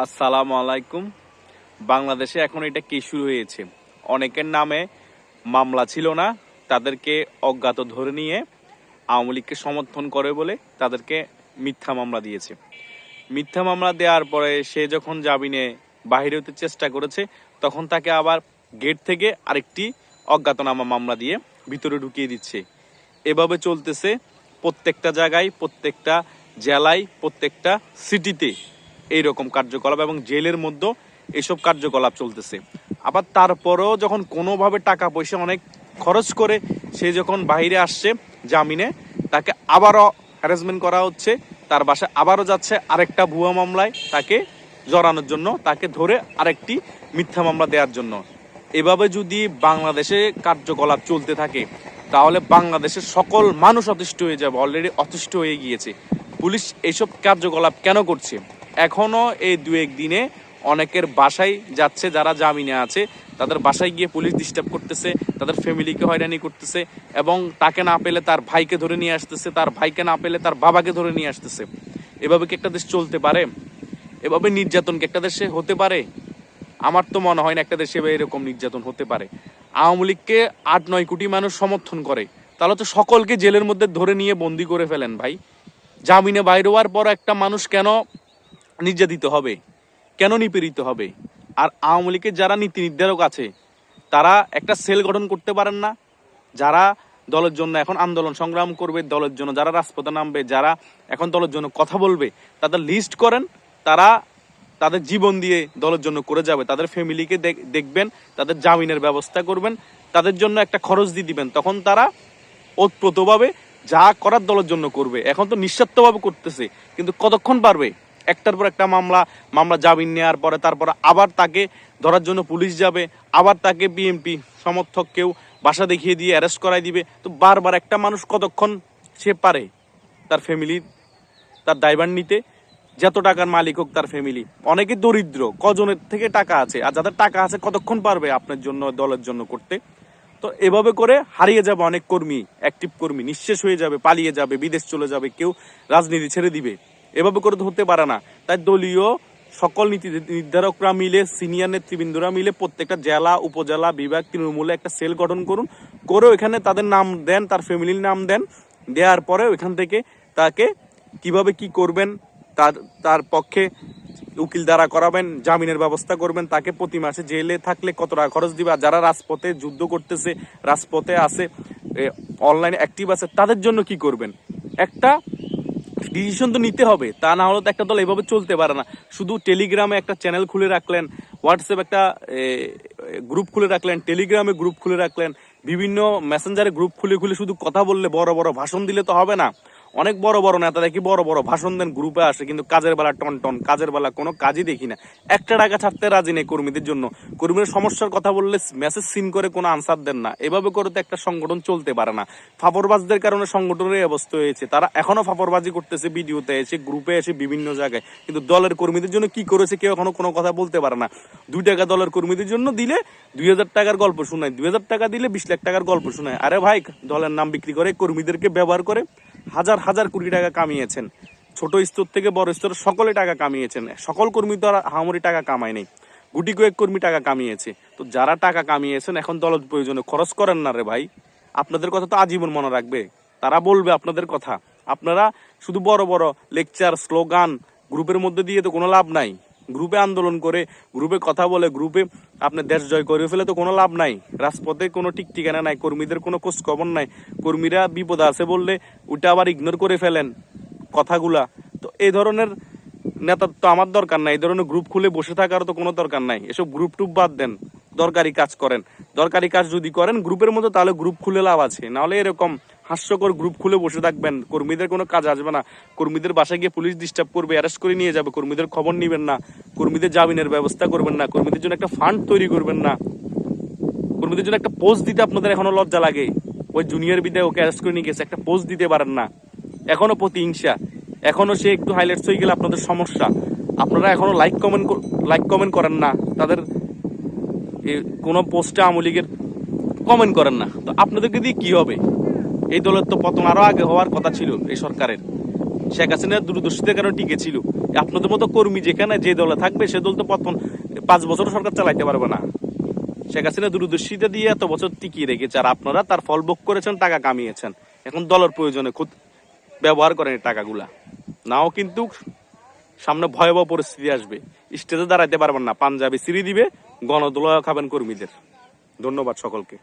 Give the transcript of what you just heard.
আসসালামু আলাইকুম। বাংলাদেশে এখন এটা কি শুরু হয়েছে? অনেকের নামে মামলা ছিল না, তাদেরকে অজ্ঞাত ধরে নিয়ে আওয়ামী লীগকে সমর্থন করে বলে তাদেরকে মিথ্যা মামলা দিয়েছে। মিথ্যা মামলা দেওয়ার পরে সে যখন জামিনে বাহিরে হতে চেষ্টা করেছে, তখন তাকে আবার গেট থেকে আরেকটি অজ্ঞাতনামা মামলা দিয়ে ভিতরে ঢুকিয়ে দিচ্ছে। এভাবে চলতেছে প্রত্যেকটা জায়গায়, প্রত্যেকটা জেলায়, প্রত্যেকটা সিটিতে এইরকম কার্যকলাপ এবং জেলের মধ্যে এসব কার্যকলাপ চলতেছে। আবার তারপরেও যখন কোনোভাবে টাকা পয়সা অনেক খরচ করে সে যখন বাইরে আসছে জামিনে, তাকে আবারও হ্যারাসমেন্ট করা হচ্ছে, তার বাসায় আবারও যাচ্ছে আরেকটা ভুয়া মামলায় তাকে জড়ানোর জন্য, তাকে ধরে আরেকটি মিথ্যা মামলা দেওয়ার জন্য। এভাবে যদি বাংলাদেশে কার্যকলাপ চলতে থাকে, তাহলে বাংলাদেশের সকল মানুষ অতিষ্ঠ হয়ে যাবে অলরেডি অতিষ্ঠ হয়ে গিয়েছে। পুলিশ এইসব কার্যকলাপ কেন করছে? এখনও এই দু এক দিনে অনেকের বাসায় যাচ্ছে, যারা জামিনে আছে, তাদের বাসায় গিয়ে পুলিশ ডিস্টার্ব করতেছে, তাদের ফ্যামিলিকে হয়রানি করতেছে এবং তাকে না পেলে তার ভাইকে ধরে নিয়ে আসতেছে, তার ভাইকে না পেলে তার বাবাকে ধরে নিয়ে আসতেছে। এভাবে কি একটা দেশ চলতে পারে? এভাবে নির্যাতন কি একটা দেশে হতে পারে? আমার তো মনে হয় না একটা দেশে এরকম নির্যাতন হতে পারে। আওয়ামী লীগকে আট নয় কোটি মানুষ সমর্থন করে। তাহলে তো সকলকে জেলের মধ্যে ধরে নিয়ে বন্দি করে ফেলেন ভাই। জামিনে বাইরে হওয়ার পর একটা মানুষ কেন নির্যাতিত হবে। কেন নিপীড়িত হবে? আর আওয়ামী লীগের যারা নীতি নির্ধারক আছে, তারা একটা সেল গঠন করতে পারেন না। যারা দলের জন্য এখন আন্দোলন সংগ্রাম করবে, দলের জন্য যারা রাজপথে নামবে, যারা এখন দলের জন্য কথা বলবে, তাদের লিস্ট করেন। তারা তাদের জীবন দিয়ে দলের জন্য করে যাবে। তাদের ফ্যামিলিকে দেখ- দেখবেন, তাদের জামিনের ব্যবস্থা করবেন, তাদের জন্য একটা খরচ দিয়ে দিবেন। তখন তারা ওতপ্রোতভাবে যা করার দলের জন্য করবে। এখন তো নিঃস্বার্থভাবে করতেছে, কিন্তু কতক্ষণ পারবে? একটার পর একটা মামলা মামলা জামিন নেওয়ার পরে তারপরে আবার তাকে ধরার জন্য পুলিশ যাবে, আবার তাকে বিএমপি সমর্থক কেউ বাসা দেখিয়ে দিয়ে অ্যারেস্ট করাই দিবে। তো বারবার একটা মানুষ কতক্ষণ সে পারে? তার ফ্যামিলির তার দায়ভার নিতে, যত টাকার মালিক হোক তার ফ্যামিলি অনেকে দরিদ্র, কজনের থেকে টাকা আছে, আর যাদের টাকা আছে কতক্ষণ পারবে আপনার জন্য, দলের জন্য করতে? তো এভাবে করে হারিয়ে যাবে অনেক কর্মী অ্যাক্টিভ কর্মী, নিঃশেষ হয়ে যাবে, পালিয়ে যাবে, বিদেশ চলে যাবে, কেউ রাজনীতি ছেড়ে দিবে। এভাবে করে তো হতে পারে না। তাই দলীয় সকল নীতি নির্ধারকরা মিলে, সিনিয়র নেতৃবৃন্দরা মিলে প্রত্যেকটা জেলা, উপজেলা, বিভাগ, তৃণমূলে একটা সেল গঠন করুন। করে ওইখানে তাদের নাম দেন, তার ফ্যামিলির নাম দেন। দেওয়ার পরে ওইখান থেকে তাকে কীভাবে কি করবেন, তার তার পক্ষে উকিল দ্বারা করাবেন, জামিনের ব্যবস্থা করবেন, তাকে প্রতি মাসে জেলে থাকলে কত টাকা খরচ দিবে যারা রাজপথে যুদ্ধ করতেছে, রাজপথে আছে অনলাইনে অ্যাক্টিভ আছে, তাদের জন্য কি করবেন? একটা ডিসিশন তো নিতে হবে। তা না হলে তো একটা দল এভাবে চলতে পারে না। শুধু টেলিগ্রামে একটা চ্যানেল খুলে রাখলেন, হোয়াটসঅ্যাপ একটা গ্রুপ খুলে রাখলেন, টেলিগ্রামে গ্রুপ খুলে রাখলেন, বিভিন্ন মেসেঞ্জারে গ্রুপ খুলে খুলে শুধু কথা বললে বড় বড় ভাষণ দিলে তো হবে না। অনেক বড় বড় নেতা দেখি, বড় বড় ভাষণ দেন গ্রুপে আসে, কিন্তু কাজের বেলা টন টন, কাজের বেলা কোনো কাজই দেখি না। একটা টাকা ছাড়তে রাজি নেই কর্মীদের জন্য। কর্মীদের সমস্যার কথা বললে মেসেজ সিন করে কোনো আনসার দেন না। এভাবে করে তো একটা সংগঠন চলতে পারে না। ফাপরবাজদের কারণে সংগঠনের অবস্থা হয়েছে। তারা এখনও ফাপরবাজি করতেছে, ভিডিওতে এসে গ্রুপে এসে, বিভিন্ন জায়গায়। কিন্তু দলের কর্মীদের জন্য কি করেছে কেউ এখনও কোনো কথা বলতে পারে না। দুই টাকা দলের কর্মীদের জন্য দিলে দুই হাজার টাকার গল্প শোনায়। দুই হাজার টাকা দিলে বিশ লাখ টাকার গল্প শোনায়। আরে ভাই, দলের নাম বিক্রি করে কর্মীদেরকে ব্যবহার করে। হাজার হাজার কোটি টাকা কামিয়েছেন। ছোট স্তর থেকে বড় স্তর সকলে টাকা কামিয়েছেন। সকল কর্মী তো আর হামরি টাকা কামায় নেই। গুটি কয়েক কর্মী টাকা কামিয়েছে। তো যারা টাকা কামিয়েছেন, এখন দল প্রয়োজনে খরচ করেন না রে ভাই। আপনাদের কথা তো আজীবন মনে রাখবে। তারা বলবে আপনাদের কথা। আপনারা শুধু বড় বড় লেকচার স্লোগান গ্রুপের মধ্যে দিয়ে তো কোনো লাভ নাই। গ্রুপে আন্দোলন করে, গ্রুপে কথা বলে, গ্রুপে আপনার দেশ জয় করে ফেলে তো কোনো লাভ নাই। রাজপথে কোনো ঠিক ঠিকানা নাই, কর্মীদের কোনো খোঁজ খবর নাই। কর্মীরা বিপদ আছে বললে ওটা আবার ইগনোর করে ফেলেন কথাগুলা। তো এই ধরনের নেতা তো আমার দরকার নাই, এই ধরনের গ্রুপ খুলে বসে থাকার তো কোনো দরকার নাই। এসব গ্রুপ টুপ বাদ দেন, দরকারি কাজ করেন। দরকারি কাজ যদি করেন গ্রুপের মতো তাহলে গ্রুপ খুলে লাভ আছে, নাহলে এরকম হাস্যকর গ্রুপ খুলে বসে থাকবেন। কর্মীদের কোনো কাজ আসবে না। কর্মীদের বাসায় গিয়ে পুলিশ ডিস্টার্ব করবে অ্যারেস্ট করে নিয়ে যাবে। কর্মীদের খবর নেবেন না। কর্মীদের জামিনের ব্যবস্থা করবেন না। কর্মীদের জন্য একটা ফান্ড তৈরি করবেন না। কর্মীদের জন্য একটা পোস্ট দিতে আপনাদের এখনও লজ্জা লাগে। ওই জুনিয়র বিদ্যায় ওকে অ্যারেস্ট করে নিয়ে গেছে, একটা পোস্ট দিতে পারেন না। এখনও প্রতিহিংসা। এখনও সে একটু হাইলাইটস হয়ে গেলে আপনাদের সমস্যা। আপনারা এখনও লাইক কমেন্ট লাইক কমেন্ট করেন না। তাদের কোনো পোস্টে আওয়ামী লীগের কমেন্ট করেন না। তো আপনাদেরকে দিয়ে কি হবে? এই দলের তো পতন আরও আগে হওয়ার কথা ছিল এই সরকারের। শেখ হাসিনার দূরদর্শিতার কারণে টিকে ছিল? আপনাদের মতো কর্মী যেখানে যে দলে থাকবে, সে দল তো প্রথম পাঁচ বছর সরকার চালাইতে পারবে না। শেখ হাসিনা দূরদর্শিতা দিয়ে এত বছর টিকিয়ে রেখেছে, আর আপনারা তার ফল ভোগ করেছেন, টাকা কামিয়েছেন। এখন দলের প্রয়োজনে খুদ ব্যবহার করেন টাকাগুলা। নাও কিন্তু সামনে ভয়াবহ পরিস্থিতি আসবে। স্টেজে দাঁড়াইতে পারবেন না, পাঞ্জাবি সিঁড়ি দিবে গণদোলা খাবেন কর্মীদের। ধন্যবাদ সকলকে।